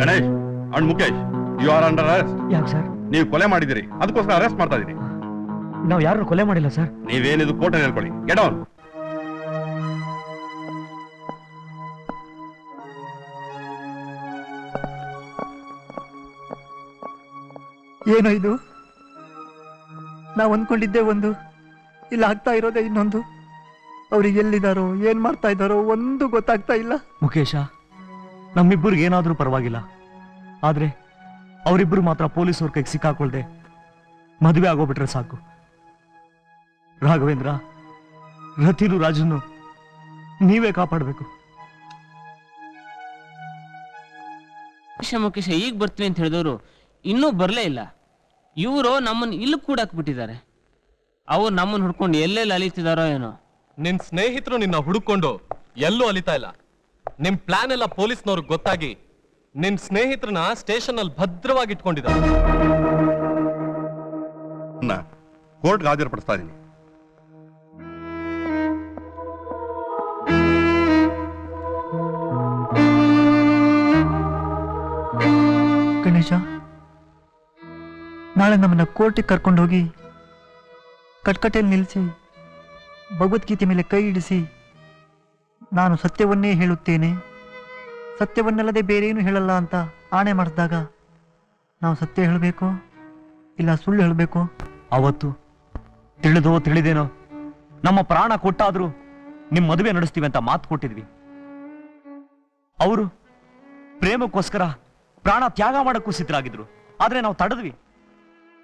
Ganesh and Mukesh you are under arrest ಯಾಕೆ sir? ನೀವು ಕೊಲೆ ಮಾಡಿದಿರಿ ಅದಕ್ಕೋಸ್ಕರ ಅರೆಸ್ಟ್ ಮಾಡ್ತಾ ಇದೀನಿ ನಾವು ಯಾರು ಕೊಲೆ ಮಾಡಿಲ್ಲ ಸರ್. ನೀವೇನಿದು ಕೋರ್ಟ್ ಹೇಳ್ಕೊಳ್ಳಿ. ಗೆಟ್ ಅವನ್ ಏನೋ ಇದು? ನಾವು ಅಂದ್ಕೊಂಡಿದ್ದೆ ಒಂದು. ಇಲ್ಲಿ ಆಗ್ತಾ ಇರೋದೇ ಇನ್ನೊಂದು. ಅವ್ರಿಗೆ ಎಲ್ಲಿದಾರೋ ಏನ್ ಮಾಡ್ತಾ ಇದ್ದಾರೋ ಒಂದು ಗೊತ್ತಾಗ್ತಾ ಇಲ್ಲ. ಮುಖೇಶ ನಮ್ಮಿಬ್ಬರಿಗೆ ಏನಾದರೂ ಪರವಾಗಿಲ್ಲ. ಆದ್ರೆ ಅವರಿಬ್ಬರು ಮಾತ್ರ ಪೊಲೀಸವ್ರ ಕೈಗೆ ಸಿಕ್ಕಾಕೊಳ್ದೆ ಮದುವೆ ಆಗೋಗ್ಬಿಟ್ರೆ ಸಾಕು. ರಾಘವೇಂದ್ರ ರತಿರು ರಾಜನ್ನು ನೀವೇ ಕಾಪಾಡಬೇಕು. ಶಮಕೇಶ ಮುಖೇಶ ಈಗ ಬರ್ತೀನಿ ಅಂತ ಹೇಳಿದವರು ಇನ್ನೂ ಬರಲೇ ಇಲ್ಲ. ಇವರು ನಮ್ಮನ್ನು ಇಲ್ಲಿ ಕೂಡಾಕ್ ಬಿಟ್ಟಿದ್ದಾರೆ ಅವ್ರು ನಮ್ಮನ್ನು ಹುಡ್ಕೊಂಡು ಎಲ್ಲೆಲ್ಲಿ ಅಲಿತಿದಾರೋ ಏನೋ. ನಿನ್ನ ಸ್ನೇಹಿತರು ನಿನ್ನ ಹುಡುಕೊಂಡು ಎಲ್ಲೂ ಅಲಿತಾ ಇಲ್ಲ. ನಿಮ್ ಪ್ಲಾನ್ ಎಲ್ಲ ಪೊಲೀಸ್ನವ್ರಿಗೆ ಗೊತ್ತಾಗಿ ನಿಮ್ ಸ್ನೇಹಿತರನ್ನ ಸ್ಟೇಷನ್ ಅಲ್ಲಿ ಭದ್ರವಾಗಿ ಇಟ್ಕೊಂಡಿದ್ದಾರೆ ಕೋರ್ಟ್ಗೆ ಹಾಜರುಪಡಿಸ್ತಾ ಇದೀನಿ. ಗಣೇಶ ನಾಳೆ ನಮ್ಮನ್ನ ಕೋರ್ಟಿಗೆ ಕರ್ಕೊಂಡು ಹೋಗಿ ಕಟ್ಕಟೆಯಲ್ಲಿ ನಿಲ್ಲಿಸಿ ಭಗವದ್ಗೀತೆ ಮೇಲೆ ಕೈ ಇಡಿಸಿ ನಾನು ಸತ್ಯವನ್ನೇ ಹೇಳುತ್ತೇನೆ. ಸತ್ಯವನ್ನಲ್ಲದೆ ಬೇರೇನು ಹೇಳಲ್ಲ ಅಂತ ಆಣೆ ಮಾಡಿದಾಗ ನಾವು ಸತ್ಯ ಹೇಳಬೇಕು, ಇಲ್ಲ ಸುಳ್ಳು ಹೇಳಬೇಕು? ಅವತ್ತು ತಿಳಿದೋ ತಿಳಿದೇನೋ ನಮ್ಮ ಪ್ರಾಣ ಕೊಟ್ಟಾದರೂ ನಿಮ್ಮ ಮದುವೆ ನಡೆಸ್ತೀವಿ ಅಂತ ಮಾತು ಕೊಟ್ಟಿದ್ವಿ. ಅವರು ಪ್ರೇಮಕ್ಕೋಸ್ಕರ ಪ್ರಾಣ ತ್ಯಾಗ ಮಾಡಕ್ಕೂ ಸಿದ್ಧರಾಗಿದ್ರು. ಆದ್ರೆ ನಾವು ತಡೆದ್ವಿ.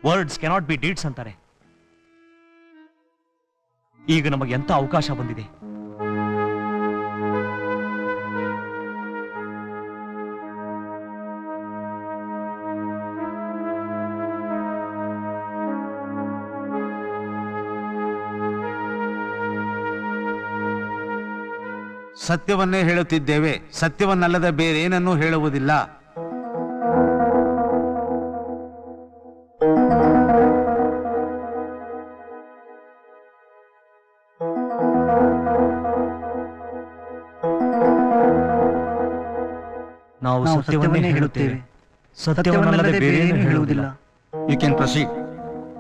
ವರ್ಡ್ಸ್ ಕೆನಾಟ್ ಬಿ ಡೀಡ್ಸ್ ಅಂತಾರೆ. ಈಗ ನಮಗೆ ಎಂಥ ಅವಕಾಶ ಬಂದಿದೆ? ಸತ್ಯವನ್ನೇ ಹೇಳುತ್ತಿದ್ದೇವೆ. ಸತ್ಯವನ್ನಲ್ಲದೆ ಬೇರೇನನ್ನೂ ಹೇಳುವುದಿಲ್ಲ. ನಾವು ಸತ್ಯವನ್ನೇ ಹೇಳುತ್ತೇವೆ. ಸತ್ಯವನ್ನಲ್ಲದೆ ಬೇರೇನೂ ಹೇಳುವುದಿಲ್ಲ. You can proceed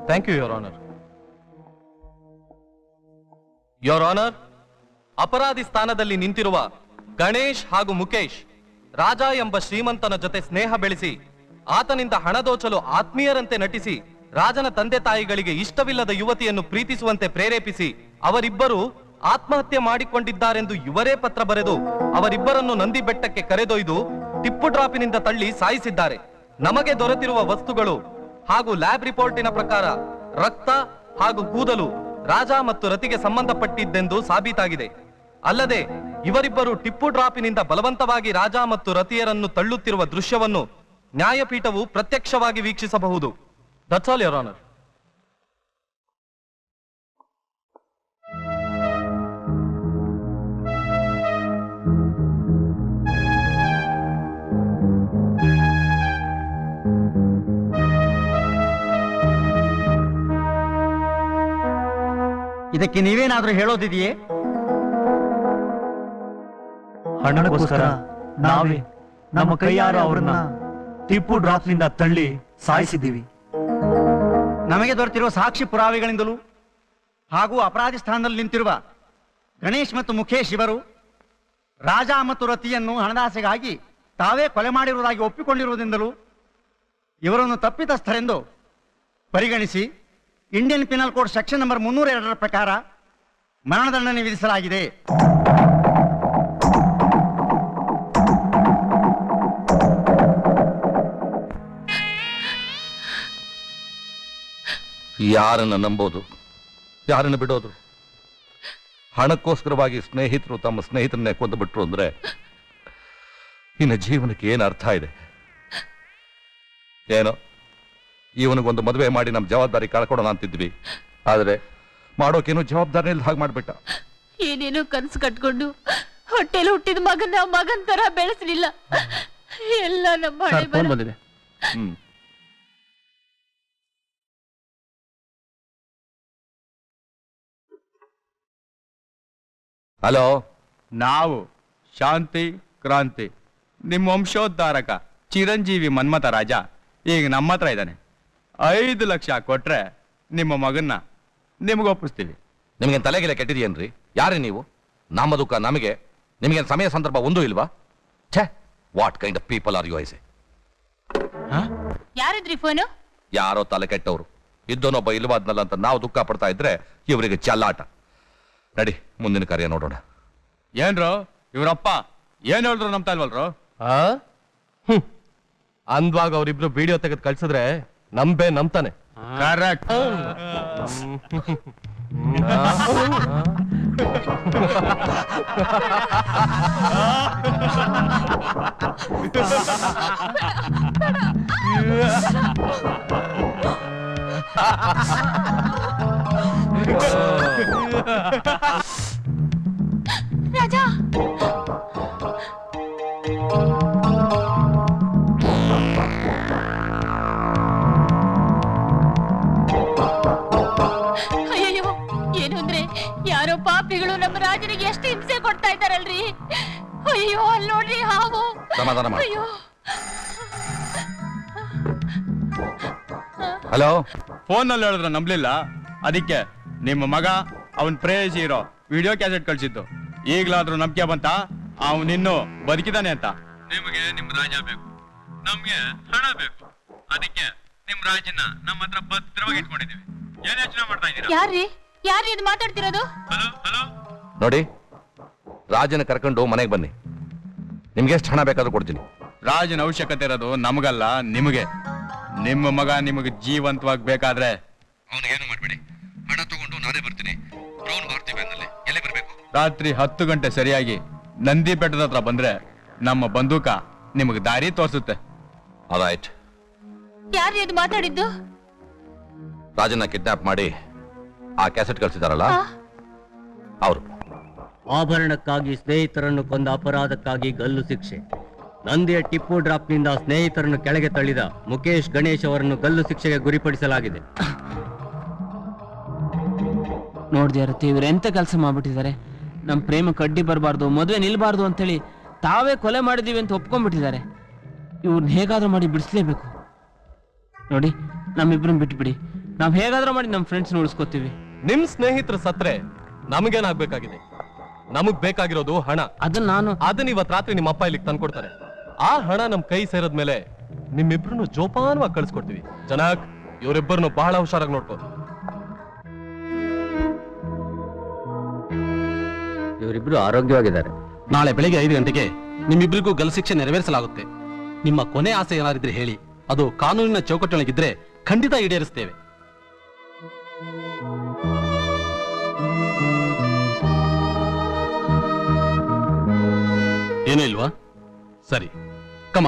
thank you your honour your honour ಅಪರಾಧಿ ಸ್ಥಾನದಲ್ಲಿ ನಿಂತಿರುವ ಗಣೇಶ್ ಹಾಗೂ ಮುಖೇಶ್ ರಾಜ ಎಂಬ ಶ್ರೀಮಂತನ ಜೊತೆ ಸ್ನೇಹ ಬೆಳೆಸಿ, ಆತನಿಂದ ಹಣ ದೋಚಲು ಆತ್ಮೀಯರಂತೆ ನಟಿಸಿ, ರಾಜನ ತಂದೆ ತಾಯಿಗಳಿಗೆ ಇಷ್ಟವಿಲ್ಲದ ಯುವತಿಯನ್ನು ಪ್ರೀತಿಸುವಂತೆ ಪ್ರೇರೇಪಿಸಿ, ಅವರಿಬ್ಬರು ಆತ್ಮಹತ್ಯೆ ಮಾಡಿಕೊಂಡಿದ್ದಾರೆಂದು ಇವರೇ ಪತ್ರ ಬರೆದು ಅವರಿಬ್ಬರನ್ನು ನಂದಿ ಬೆಟ್ಟಕ್ಕೆ ಕರೆದೊಯ್ದು ಟಿಪ್ಪು ಡ್ರಾಪಿನಿಂದ ತಳ್ಳಿ ಸಾಯಿಸಿದ್ದಾರೆ. ನಮಗೆ ದೊರೆತಿರುವ ವಸ್ತುಗಳು ಹಾಗೂ ಲ್ಯಾಬ್ ರಿಪೋರ್ಟಿನ ಪ್ರಕಾರ ರಕ್ತ ಹಾಗೂ ಕೂದಲು ರಾಜ ಮತ್ತು ರತಿಗೆ ಸಂಬಂಧಪಟ್ಟಿದ್ದೆಂದು ಸಾಬೀತಾಗಿದೆ. ಅಲ್ಲದೆ ಇವರಿಬ್ಬರು ಟಿಪ್ಪು ಡ್ರಾಪಿನಿಂದ ಬಲವಂತವಾಗಿ ರಾಜ ಮತ್ತು ರತಿಯರನ್ನು ತಳ್ಳುತ್ತಿರುವ ದೃಶ್ಯವನ್ನು ನ್ಯಾಯಪೀಠವು ಪ್ರತ್ಯಕ್ಷವಾಗಿ ವೀಕ್ಷಿಸಬಹುದು. ದಟ್ಸ್ ಆಲ್ ಇದಕ್ಕೆ ನೀವೇನಾದ್ರೂ ಹೇಳೋದಿದೆಯೇ? ಹಣಕ್ಕೋಸ್ಕರ ನಾವೇ ನಮ್ಮ ಕೈಯಾರ ಅವ್ರನ್ನ ಟಿಪ್ಪು ಡ್ರಾಪ್ನಿಂದ ತಳ್ಳಿ ಸಾಯಿಸಿದ್ದೀವಿ. ನಮಗೆ ದೊರೆತಿರುವ ಸಾಕ್ಷಿ ಪುರಾವೆಗಳಿಂದಲೂ ಹಾಗೂ ಅಪರಾಧಿ ಸ್ಥಾನದಲ್ಲಿ ನಿಂತಿರುವ ಗಣೇಶ್ ಮತ್ತು ಮುಖೇಶ್ ಇವರು ರಾಜ ಮತ್ತು ರತಿಯನ್ನು ಹಣದಾಸೆಗಾಗಿ ತಾವೇ ಕೊಲೆ ಮಾಡಿರುವುದಾಗಿ ಒಪ್ಪಿಕೊಂಡಿರುವುದರಿಂದಲೂ ಇವರನ್ನು ತಪ್ಪಿತಸ್ಥರೆಂದು ಪರಿಗಣಿಸಿ Indian penal code section number ಮುನ್ನೂರ ಎರಡರ ಪ್ರಕಾರ ಮರಣದಂಡನೆ ವಿಧಿಸಲಾಗಿದೆ. ಯಾರನ್ನ ನಂಬೋದು? ಯಾರನ್ನ ಬಿಡೋದು? ಹಣಕ್ಕೋಸ್ಕರವಾಗಿ ಸ್ನೇಹಿತರು ತಮ್ಮ ಸ್ನೇಹಿತರನ್ನೇ ಕೊಂದು ಬಿಟ್ರು ಅಂದ್ರೆ ಇನ್ನ ಜೀವನಕ್ಕೆ ಏನು ಅರ್ಥ ಇದೆ? ಏನೋ? ಇವನಿಗೊಂದು ಮದುವೆ ಮಾಡಿ ನಮ್ಮ ಜವಾಬ್ದಾರಿ ಕಳ್ಕೊಡೋಣ ಅಂತಿದ್ವಿ. ಆದ್ರೆ ಮಾಡೋಕೇನು ಜವಾಬ್ದಾರಿ ಇಲ್ದ ಹಾಗೆ ಮಾಡ್ಬಿಟ್ಟ. ಏನೇನೋ ಕನ್ಸು ಕಟ್ಕೊಂಡು ಹೊಟ್ಟೆಲಿ ಹುಟ್ಟಿದ ಮಗನ ಮಗನ್ ತರ ಬೆಳೆಸಲಿಲ್ಲ. ಎಲ್ಲ ನಮ್ಮ ಬಂದಿದೆ. ಹ್ಮ್. ಹಲೋ? ನಾವು ಶಾಂತಿ ಕ್ರಾಂತಿ ನಿಮ್ಮ ವಂಶೋದ್ಧಾರಕ ಚಿರಂಜೀವಿ ಮನ್ಮಥ ರಾಜ ಈಗ ನಮ್ಮ ಹತ್ರ ಇದ್ದಾನೆ. ಐದು ಲಕ್ಷ ಕೊಟ್ರೆ ನಿಮ್ಮ ಮಗನ್ನ ನಿಮ್ಗೆ ಒಪ್ಪಿಸ್ತೀವಿ. ನಿಮಗೆ ತಲೆಗೆಲೆ ಕೆಟ್ಟಿದೆಯೇನ್ರಿ? ಯಾರೇ ನೀವು? ನಮ್ಮ ದುಃಖ ನಮಗೆ. ನಿಮಗೆ ಸಮಯ ಸಂದರ್ಭ ಒಂದೂ ಇಲ್ವಾ? ಛೇ what kind of people are you ಐಸೆ ಯಾರಿದ್ರಿ ಫೋನು? ಯಾರೋ ತಲೆ ಕೆಟ್ಟವರು. ಇದ್ದೋನೊಬ್ಬ ಇಲ್ವಾದ್ನಲ್ಲ ಅಂತ ನಾವು ದುಃಖ ಪಡ್ತಾ ಇದ್ರೆ ಇವರಿಗೆ ಚಲ್ಲಾಟ. ನಡಿ ಮುಂದಿನ ಕಾರ್ಯ ನೋಡೋಣ. ಏನ್ರೋ ಇವರಪ್ಪ ಏನ್ ಹೇಳಿದ್ರು ನಂಬ್ತಾ ಇಲ್ವಲ್ರು? ಆ? ಹ್ಮ್. ಅಂದ್ವಾಗ ಅವರಿಬ್ರು ವಿಡಿಯೋ ತೆಗೆದು ಕಳ್ಸಿದ್ರೆ ನಂಬೆ ನಂಬ್ತಾನೆ. ಕರೆಕ್ಟ್ ರಾಜಾ ಅಯ್ಯಯ್ಯೋ ಏನು ಅಂದ್ರೆ ಯಾರೋ ಪಾಪಿಗಳು ನಮ್ಮ ರಾಜನಿಗೆ ಎಷ್ಟು ಹಿಂಸೆ ಕೊಡ್ತಾ ಇದ್ದಾರಲ್ರಿ? ಅಯ್ಯೋ ಅಲ್ಲಿ ನೋಡ್ರಿ ಹಾವು. ಸಮಾಧಾನ ಮಾಡು. ಅಯ್ಯೋ. ಹಲೋ? ಫೋನ್ ಫೋನಲ್ಲಿ ಹೇಳಿದ್ರೆ ನಂಬ್ಲಿಲ್ಲ. ಅದಕ್ಕೆ ನಿಮ್ಮ ಮಗ ಅವನ್ ಪ್ರೇಯಸಿ ಇರೋ ವಿಡಿಯೋ ಕ್ಯಾಸೆಟ್ ಕಳ್ಸಿದ್ದು. ಈಗ್ಲಾದ್ರೂ ನಂಬಿಕೆ ಬಂತ? ಅವನಿನ್ನು ಬದುಕಿದಾನೆ ಅಂತ. ನಿಮಗೆ ನಿಮ್ ರಾಜ ಬೇಕು. ನಮ್ಗೆ ಹಣ ಬೇಕು. ಅದಕ್ಕೆ ನಿಮ್ ರಾಜನ ನಮ್ಮ ಹತ್ರ ಭದ್ರವಾಗಿ ಇಟ್ಕೊಂಡಿದೀವಿ ಏನ್ ಯೋಚನೆ ಮಾಡ್ತಾ ಇದ್ದೀರಾ? ಯಾರ್ರಿ? ಯಾರ್ರಿ ಇದು ಮಾತಾಡ್ತಿರೋದು? Hello hello? ನೋಡಿ ರಾಜನ ಕರ್ಕೊಂಡು ಮನೆಗೆ ಬನ್ನಿ. ನಿಮ್ಗೆ ಎಷ್ಟು ಹಣ ಬೇಕಾದ್ರೂ ಕೊಡ್ತೀನಿ. ರಾಜನ ಅವಶ್ಯಕತೆ ಇರೋದು ನಮಗಲ್ಲ ನಿಮಗೆ. ನಿಮ್ಮ ಮಗ ನಿಮಗೆ ಜೀವಂತವಾಗಿ ಬೇಕಾದ್ರೆ ಅವನಿಗೇನು ಮಾಡಬೇಡಿ. ನಾನೇ ಬರ್ತೀನಿ. ಬ್ರೌನ್ ಎಲ್ಲಿ ಬರಬೇಕು? ರಾತ್ರಿ ಹತ್ತು ಗಂಟೆ ಸರಿಯಾಗಿ ನಂದಿ ಬೆಟ್ಟದ ಹತ್ರ ಬಂದ್ರೆ ನಮ್ಮ ಬಂದೂಕ ನಿಮಗೆ ದಾರಿ ತೋರಿಸುತ್ತೆ. ಅದಾಯ್ತು ಯಾರು ಇದು ಮಾತಾಡಿದ್ದು? ರಾಜನ ಕಿಡ್ನಾಪ್ ಮಾಡಿ ಆ ಕ್ಯಾಸೆಟ್ ಕಳ್ಸಿದಾರಲ್ಲ? ಆ? ಅವರು. ಆಭರಣಕ್ಕಾಗಿ ಸ್ನೇಹಿತರನ್ನು ಕೊಂದ ಅಪರಾಧಕ್ಕಾಗಿ ಗಲ್ಲು ಶಿಕ್ಷೆ. ನಂದಿಯ ಟಿಪ್ಪು ಡ್ರಾಪ್ನಿಂದ ಸ್ನೇಹಿತರನ್ನು ಕೆಳಗೆ ತಳ್ಳಿದ ಮುಖೇಶ್ ಗಣೇಶ್ ಅವರನ್ನು ಗಲ್ಲು ಶಿಕ್ಷೆಗೆ ಗುರಿಪಡಿಸಲಾಗಿದೆ. ನೋಡ್ದ್ಯಾರ ಇವ್ರು ಎಂತ ಕೆಲಸ ಮಾಡ್ಬಿಟ್ಟಿದ್ದಾರೆ? ನಮ್ಮ ಪ್ರೇಮ ಕಡ್ಡಿ ಬರಬಾರ್ದು ಮದುವೆ ನಿಲ್ಬಾರ್ದು ಅಂತೇಳಿ ತಾವೇ ಕೊಲೆ ಮಾಡಿದೀವಿ ಅಂತ ಒಪ್ಕೊಂಡ್ಬಿಟ್ಟಿದ್ದಾರೆ. ಇವ್ರನ್ನ ಹೇಗಾದ್ರೂ ಮಾಡಿ ಬಿಡಿಸ್ಲೇಬೇಕು. ನೋಡಿ ನಮ್ಮಿಬ್ರನ್ನ ಬಿಟ್ಬಿಡಿ. ನಾವು ಹೇಗಾದ್ರೂ ಮಾಡಿ ನಮ್ಮ ಫ್ರೆಂಡ್ಸ್ನ ಉಳಿಸ್ಕೋತೀವಿ. ನಿಮ್ ಸ್ನೇಹಿತರ ಸತ್ರೆ ನಮಗೇನಾಗ್ಬೇಕಾಗಿದೆ? ನಮಗ್ ಬೇಕಾಗಿರೋದು ಹಣ. ಅದನ್ನ ನಾನು ಅದನ್ನ ಇವತ್ ರಾತ್ರಿ ನಿಮ್ಮ ಅಪ್ಪ ಇಲ್ಲಿಗೆ ತಂದ್ಕೊಡ್ತಾರೆ. ಆ ಹಣ ನಮ್ ಕೈ ಸೇರದ್ಮೇಲೆ ನಿಮ್ಮಿಬ್ರು ಜೋಪಾನವಾಗಿ ಕಳ್ಸ್ಕೊಡ್ತೀವಿ. ಜನಕ್ ಇವರಿಬ್ಬರನ್ನು ಬಹಳ ಹುಷಾರಾಗಿ ನೋಡ್ಕೋ. ಇವರಿಬ್ರು ಆರೋಗ್ಯವಾಗಿದ್ದಾರೆ. ನಾಳೆ ಬೆಳಿಗ್ಗೆ ಐದು ಗಂಟೆಗೆ ನಿಮ್ಮಿಬ್ಬರಿಗೂ ಗಲ್ ಶಿಕ್ಷೆ ನೆರವೇರಿಸಲಾಗುತ್ತೆ. ನಿಮ್ಮ ಕೊನೆ ಆಸೆ ಏನಾರಿದ್ರೆ ಹೇಳಿ ಅದು ಕಾನೂನಿನ ಚೌಕಟ್ಟಿನೊಳಗಿದ್ರೆ ಖಂಡಿತ ಈಡೇರಿಸ್ತೇವೆ. ಏನೂ ಇಲ್ವಾ? ಸರಿ ಕಮ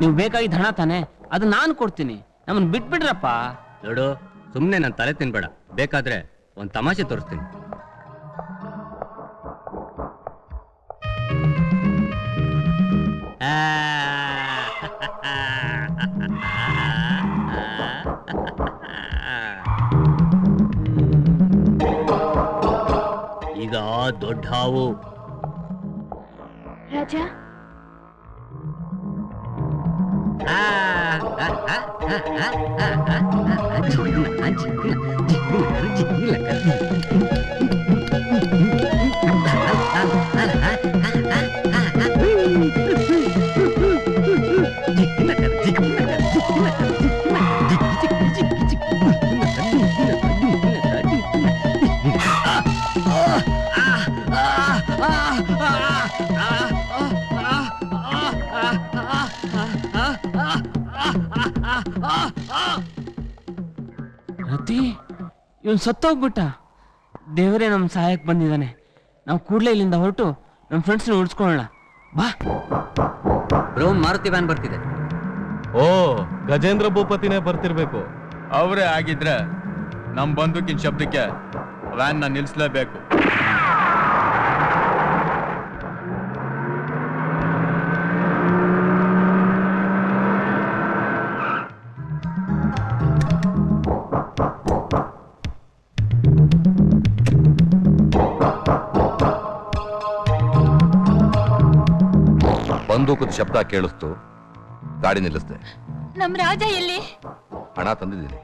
ನೀವು ಬೇಕಾಗಿದ್ದ ಹಣ ತಾನೆ ಅದು ನಾನು ಕೊಡ್ತೀನಿ. ನಮ್ಮನ್ನ ಬಿಟ್ಬಿಡ್ರಪ್ಪ. ನೋಡು ಸುಮ್ಮನೆ ನನ್ನ ತಲೆ ತಿನ್ಬೇಡ. ಬೇಕಾದ್ರೆ ಒಂದು ತಮಾಷೆ ತೋರಿಸ್ತೀನಿ. ಈಗ ದೊಡ್ಡ ಹಾವು. ರಾಜಾ? ஜில்ல ஜில்ல ರತಿ ಇವನ್ ಸತ್ತೋಗ್ಬಿಟ್ಟ. ದೇವರೇ ನಮ್ಮ ಸಹಾಯಕ್ಕೆ ಬಂದಿದ್ದಾನೆ. ನಾವು ಕೂಡಲೇ ಇಲ್ಲಿಂದ ಹೊರಟು ನಮ್ಮ ಫ್ರೆಂಡ್ಸ್ನ ಉಳಿಸ್ಕೊಳ್ಳೋಣ ಬಾ. ಬ್ರೋ ಮಾರುತಿ ವ್ಯಾನ್ ಬರ್ತಿದೆ. ಓ ಗಜೇಂದ್ರ ಭೂಪತಿನೇ ಬರ್ತಿರ್ಬೇಕು. ಅವರೇ ಆಗಿದ್ರೆ ನಮ್ ಬಂದೂಕಿನ ಶಬ್ದಕ್ಕೆ ವ್ಯಾನ್ನ ಬಂದೂಕದ ಶಬ್ದ ಕೇಳಿಸ್ತು. ಗಾಡಿ ನಿಲ್ಲಿಸ್ದೆ. ನಮ್ ರಾಜ ಎಲ್ಲಿ? ಹಣ ತಂದಿದ್ದೀನಿ.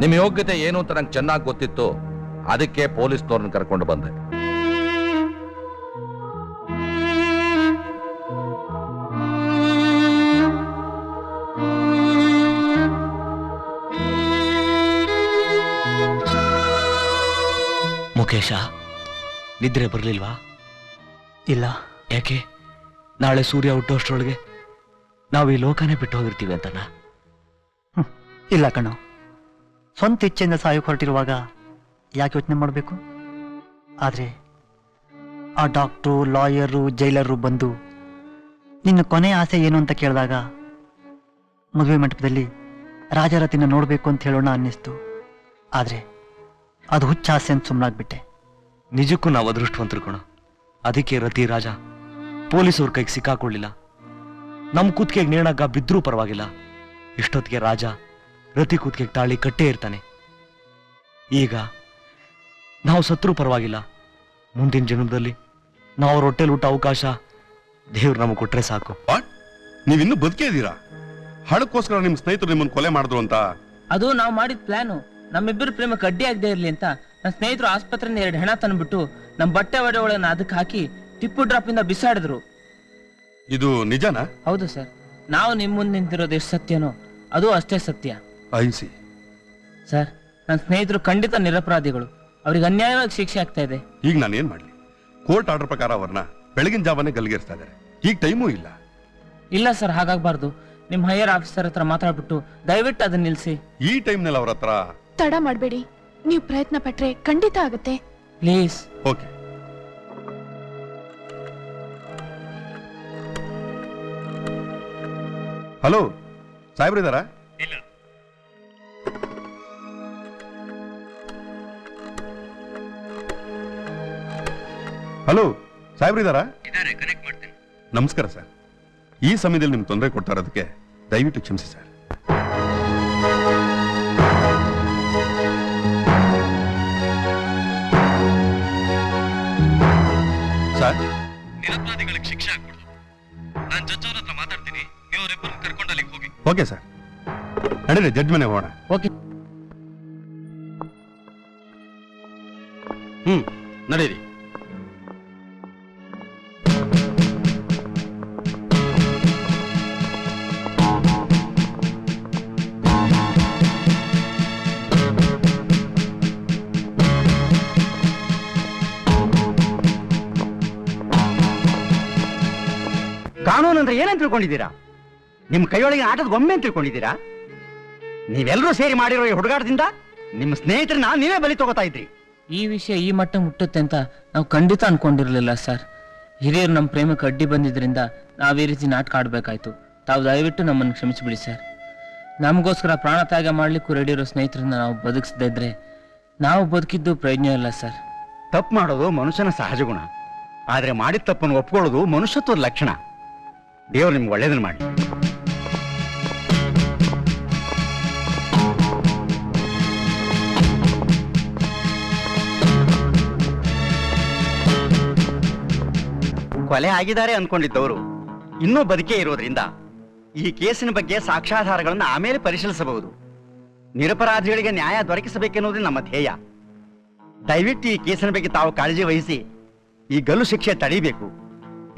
ನಿಮ್ಮ ಯೋಗ್ಯತೆ ಏನು ಅಂತ ನಂಗೆ ಚೆನ್ನಾಗಿ ಗೊತ್ತಿತ್ತು. ಅದಕ್ಕೆ ಪೊಲೀಸ್ನವ್ರನ್ನ ಕರ್ಕೊಂಡು ಬಂದೆ. ಮುಖೇಶ ನಿದ್ರೆ ಬರಲಿಲ್ವಾ? ಇಲ್ಲ. ಯಾಕೆ? ನಾಳೆ ಸೂರ್ಯ ಹುಟ್ಟೋಷ್ಟ್ರೊಳಗೆ ನಾವು ಈ ಲೋಕನೇ ಬಿಟ್ಟು ಹೋಗಿರ್ತೀವಿ ಅಂತನ. ಇಲ್ಲ ಕಣೋ. ಸ್ವಂತ ಇಚ್ಛೆಯಿಂದ ಸಾಯೋಕೆ ಹೊರಟಿರುವಾಗ ಯಾಕೆ ಯೋಚನೆ ಮಾಡಬೇಕು? ಆದರೆ ಆ ಡಾಕ್ಟ್ರು ಲಾಯರು ಜೈಲರು ಬಂದು ನಿನ್ನ ಕೊನೆ ಆಸೆ ಏನು ಅಂತ ಕೇಳಿದಾಗ ಮದುವೆ ಮಂಟಪದಲ್ಲಿ ರಾಜರತಿನ ನೋಡಬೇಕು ಅಂತ ಹೇಳೋಣ ಅನ್ನಿಸ್ತು. ಆದರೆ ಅದು ಹುಚ್ಚ ಆಸೆ ಅಂತ ಸುಮ್ಮನಾಗ್ಬಿಟ್ಟೆ ನಿಜಕ್ಕೂ ನಾವು ಅದೃಷ್ಟವಂತರು ಕಣ. ಅದಕ್ಕೆ ರತಿ ರಾಜ ಪೊಲೀಸವ್ರ ಕೈಗೆ ಸಿಕ್ಕಾಕೊಳ್ಳಿಲ್ಲ ನಮ್ಮ ಕೂತ್ಕೆಗೆ ನೇಣಾಗ ಬಿದ್ದರೂ ಪರವಾಗಿಲ್ಲ. ಇಷ್ಟೊತ್ತಿಗೆ ರಾಜ ರತಿ ಕೂತ್ಕೆಗೆ ತಾಳಿ ಕಟ್ಟೇ ಇರ್ತಾನೆ. ಈಗ ನಾವು ಸತ್ರೂ ಪರವಾಗಿಲ್ಲ. ಮುಂದಿನ ಜನ್ಮದಲ್ಲಿ ನಾವು ಅವ್ರ ಹೊಟ್ಟೆಲ್ ಊಟ ಅವಕಾಶ ದೇವ್ರು ನಮಗೆ ಕೊಟ್ಟರೆ ಸಾಕು. ನೀವಿನ್ನೂ ಬದುಕೇ ಇದ್ದೀರಾ? ಹಣಕ್ಕೋಸ್ಕರ ನಿಮ್ಮ ಸ್ನೇಹಿತರು ನಿಮ್ಮನ್ನು ಕೊಲೆ ಮಾಡಿದ್ರು ಅಂತ? ಅದು ನಾವು ಮಾಡಿದ ಪ್ಲಾನು. ನಮ್ಮಿಬ್ಬರು ಪ್ರೇಮ ಕಡ್ಡಿ ಆಗದೆ ಇರಲಿ ಅಂತ ನನ್ನ ಸ್ನೇಹಿತರು ಆಸ್ಪತ್ರೆಯಿಂದ ಎರಡು ಹೆಣ ತಂದ್ಬಿಟ್ಟು ನಮ್ಮ ಬಟ್ಟೆ ಒಡೆಗಳನ್ನ ಅದಕ್ಕೆ ಹಾಕಿ ಟಿಪ್ಪು ಡ್ರಾಪ್ ಇಂದ ಬಿಸಾಡಿದ್ರು. ಇದು ನಿಜನಾ? ಹೌದು ಸರ್. ನಾವು ನಿಮ್ಮ ಮುಂದೆ ನಿಂತಿರೋದು ಎಷ್ಟು ಸತ್ಯನೋ ಅದು ಅಷ್ಟೇ ಸತ್ಯ. ಅಹಿಂಸಿ. ಸರ್ ನನ್ನ ಸ್ನೇಹಿತರು ಖಂಡಿತ ನಿರಪರಾಧಿಗಳು. ಅವ್ರಿಗೆ ಅನ್ಯಾಯವಾಗಿ ಶಿಕ್ಷೆ ಆಗ್ತಾ ಇದೆ. ಈಗ ನಾನು ಏನ್ ಮಾಡ್ಲಿ? ಕೋರ್ಟ್ ಆರ್ಡರ್ ಪ್ರಕಾರ ಅವ್ರನ್ನ ಬೆಳಗಿನ ಜಾವನೇ ಗಲ್ಗೇರಿಸ್ತಾ ಇದ್ದಾರೆ ಈಗ ಟೈಮೂ ಇಲ್ಲ. ಇಲ್ಲ ಸರ್ ಹಾಗಾಗಬಾರ್ದು. ನಿಮ್ಮ ಹೈಯರ್ ಆಫೀಸರ್ ಹತ್ರ ಮಾತಾಡ್ಬಿಟ್ಟು ದಯವಿಟ್ಟು ಅದನ್ನ ನಿಲ್ಸಿ. ಈ ಟೈಮ್ನಲ್ಲಿ ಅವ್ರ ಹತ್ರ ತಡ ಮಾಡ್ಬೇಡಿ. ನೀವು ಪ್ರಯತ್ನ ಪಟ್ರೆ ಖಂಡಿತ ಆಗುತ್ತೆ. ಪ್ಲೀಸ್. ಓಕೆ. ಹಲೋ ಸಾಹೇಬ್ರಿದಾರಾ ಹಲೋ ಸಾಹೇಬ್ರಿದಾರಾ ನಮಸ್ಕಾರ ಸರ್. ಈ ಸಮಯದಲ್ಲಿ ನಿಮ್ಗೆ ತೊಂದರೆ ಕೊಡ್ತಾ ಇರೋದಕ್ಕೆ ದಯವಿಟ್ಟು ಕ್ಷಮಿಸಿ ಸರ್. ನಿರಪರಾಧಿಗಳಿಗೆ ಶಿಕ್ಷೆ ಆಗ್ಬಿಡ್ತು. ನಾನು ಜಡ್ಜ್ ಅವ್ರ ಹತ್ರ ಮಾತಾಡ್ತೀನಿ. ನೀವು ಅವರಿಬ್ಬರನ್ನ ಕರ್ಕೊಂಡು ಅಲ್ಲಿಗೆ ಹೋಗಿ. ಓಕೆ ಸರ್ ನಡೀರಿ ಜಡ್ಜ್ ಮನೆಗೆ ಹೋಗೋಣ. ಓಕೆ ಹ್ಮ್ ನಡೀರಿ. ಅಂದ್ರೆ ಏನಂತ ತಿಳ್ಕೊಂಡಿದ್ದೀರಾ? ನಿಮ್ಮ ಕೈಯೊಳಗೆ ಆಟದ ಗೊಂಬೆ ಅಂತ ತಿಳ್ಕೊಂಡಿದ್ದೀರಾ? ನೀವೆಲ್ಲರೂ ಸೇರಿ ಮಾಡಿರೋ ಈ ಹುಡುಗಾಟದಿಂದ ನಿಮ್ಮ ಸ್ನೇಹಿತರನ್ನ ನೀವೇ ಬಲಿ ತಗೋತಾ ಇದ್ರಿ. ಈ ವಿಷಯ ಈ ಮಟ್ಟ ಮುಟ್ಟುತ್ತೆ ಅಂತ ನಾವು ಖಂಡಿತ ಅನ್ಕೊಂಡಿರ್ಲಿಲ್ಲ ಸರ್ ಹಿರಿಯರು ನಮ್ಮ ಪ್ರೇಮಕ್ಕೆ ಅಡ್ಡಿ ಬಂದಿದ್ರಿಂದ ನಾವು ಈ ರೀತಿ ನಾಟಕ ಆಡ್ಬೇಕಾಯ್ತು. ತಾವು ದಯವಿಟ್ಟು ನಮ್ಮನ್ನು ಕ್ಷಮಿಸಿಬಿಡಿ ಸರ್ ನಮಗೋಸ್ಕರ ಪ್ರಾಣ ತ್ಯಾಗ ಮಾಡ್ಲಿಕ್ಕೂ ರೆಡಿ ಇರೋ ಸ್ನೇಹಿತರನ್ನ ನಾವು ಬದುಕಿಸದೇ ಇದ್ರೆ ನಾವು ಬದುಕಿದ್ದು ಪ್ರಯೋಜನ ಇಲ್ಲ ಸರ್ ತಪ್ಪು ಮಾಡೋದು ಮನುಷ್ಯನ ಸಹಜ ಗುಣ. ಆದ್ರೆ ಮಾಡಿದ ತಪ್ಪನ್ನು ಒಪ್ಕೊಳ್ಳೋದು ಮನುಷ್ಯತ್ವದ ಲಕ್ಷಣ. ದೇವ್ರು ನಿಮ್ಗೆ ಒಳ್ಳೇದನ್ನ ಮಾಡಿ. ಕೊಲೆ ಆಗಿದ್ದಾರೆ ಅನ್ಕೊಂಡಿದ್ದವರು ಇನ್ನೂ ಬದುಕೇ ಇರೋದ್ರಿಂದ ಈ ಕೇಸಿನ ಬಗ್ಗೆ ಸಾಕ್ಷ್ಯಾಧಾರಗಳನ್ನು ಆಮೇಲೆ ಪರಿಶೀಲಿಸಬಹುದು. ನಿರಪರಾಧಿಗಳಿಗೆ ನ್ಯಾಯ ದೊರಕಿಸಬೇಕೆನ್ನುವುದೇ ನಮ್ಮ ಧ್ಯೇಯ. ದಯವಿಟ್ಟು ಈ ಕೇಸಿನ ಬಗ್ಗೆ ತಾವು ಕಾಳಜಿ ವಹಿಸಿ ಈ ಗಲ್ಲು ಶಿಕ್ಷೆ ತಡೀಬೇಕು.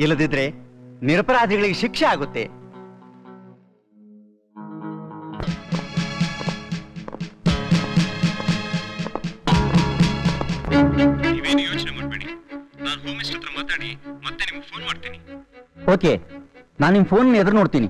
ಇಲ್ಲದಿದ್ರೆ ನಿರಪರಾಧಿಗಳಿಗೆ ಶಿಕ್ಷೆ ಆಗುತ್ತೆ. ನೀವೇನು ಯೋಚನೆ ಮಾಡಬೇಡಿ. ನಾನು ಹೋಮ್ ಮಿನಿಸ್ಟರ್ ಹತ್ರ ಮಾತಾಡಿ ಮತ್ತೆ ನಿಮ್ಗೆ ಫೋನ್ ಮಾಡ್ತೀನಿ. ಓಕೆ ನಾನು ನಿಮ್ಮ ಫೋನ್ ಎದುರು ನೋಡ್ತೀನಿ.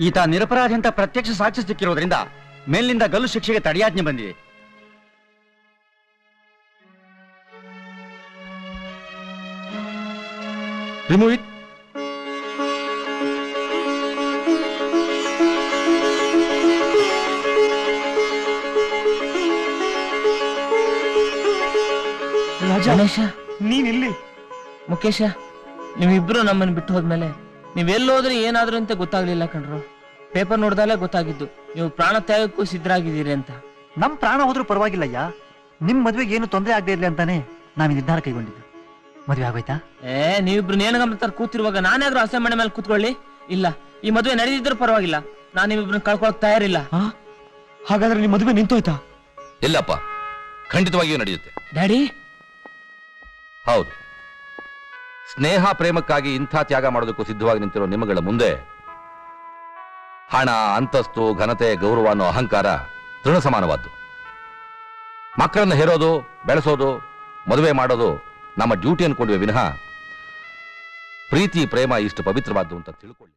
ಈತ ನಿರಪರಾಧಿ ಅಂತ ಪ್ರತ್ಯಕ್ಷ ಸಾಕ್ಷಿ ಸಿಕ್ಕಿರೋದ್ರಿಂದ ಮೇಲಿನಿಂದ ಗಲ್ಲು ಶಿಕ್ಷೆಗೆ ತಡೆಯಾಜ್ಞೆ ಬಂದಿದೆ. ರಿಮೂವ್ ಇಟ್ ಗಣೇಶ ನೀನ್ ಇಲ್ಲಿ ಮುಖೇಶ ನೀವಿಬ್ರು ನಮ್ಮನ್ನ ಬಿಟ್ಟು ಹೋದ್ಮೇಲೆ ನೀವೆಲ್ಲೋದ್ರೆ ಏನಾದ್ರು ಅಂತ ಗೊತ್ತಾಗ್ಲಿಲ್ಲ ಕಣ್ರು. ಪೇಪರ್ ನೋಡ್ದಲ್ಲೇ ಗೊತ್ತಾಗಿದ್ದು ನೀವು ಪ್ರಾಣ ತ್ಯಾಗಕ್ಕೂ ಸಿದ್ಧರಾಗಿದ್ದೀರಿ ಅಂತ. ನಮ್ ಪ್ರಾಣ ಹೋದ್ರೂ ಪರವಾಗಿಲ್ಲಯ್ಯ. ನಿಮ್ ಮದ್ವೆಗೆ ಏನು ತೊಂದರೆ ಆಗದೆ ಇರ್ಲಿ ಅಂತಾನೆ ನಾವ್ ಈ ನಿರ್ಧಾರ ಕೈಗೊಂಡಿದ್ದು. ಮದ್ವೆ ಆಗೋಯ್ತಾ? ಏ ನೀವಿಬ್ರು ನೇಣಗಂಬತ್ತರ ಕೂತಿರುವಾಗ ನಾನಾದ್ರೂ ಹಸೆ ಮನೆ ಮೇಲೆ ಕೂತ್ಕೊಳ್ಳಿ. ಇಲ್ಲ ಈ ಮದ್ವೆ ನಡೆದಿದ್ರು ಪರವಾಗಿಲ್ಲ. ನಾನು ನಿಮ್ಮಿಬ್ರನ್ನ ಕಳ್ಕೊಳಕ್ ತಯಾರಿಲ್ಲ. ಆ? ಹಾಗಾದ್ರೆ ನಿಮ್ ಮದುವೆ ನಿಂತೋಯ್ತಾ? ಇಲ್ಲಪ್ಪ ಖಂಡಿತವಾಗಿಯೂ ನಡೆಯುತ್ತೆ. ಡ್ಯಾಡಿ? ಹೌದು. ಸ್ನೇಹ ಪ್ರೇಮಕ್ಕಾಗಿ ಇಂಥ ತ್ಯಾಗ ಮಾಡೋದಕ್ಕೂ ಸಿದ್ಧವಾಗಿ ನಿಂತಿರೋ ನಿಮಗಳ ಮುಂದೆ ಹಣ, ಅಂತಸ್ತು, ಘನತೆ, ಗೌರವ ಅನ್ನೋ ಅಹಂಕಾರ ತೃಣ ಸಮಾನವಾದ್ದು. ಮಕ್ಕಳನ್ನು ಹೇರೋದು, ಬೆಳೆಸೋದು, ಮದುವೆ ಮಾಡೋದು ನಮ್ಮ ಡ್ಯೂಟಿ ಅನ್ಕೊಂಡಿವೆ ವಿನಃ. ಪ್ರೀತಿ, ಪ್ರೇಮ ಇಷ್ಟು ಪವಿತ್ರವಾದ್ದು ಅಂತ ತಿಳ್ಕೊಳ್ಳಿ.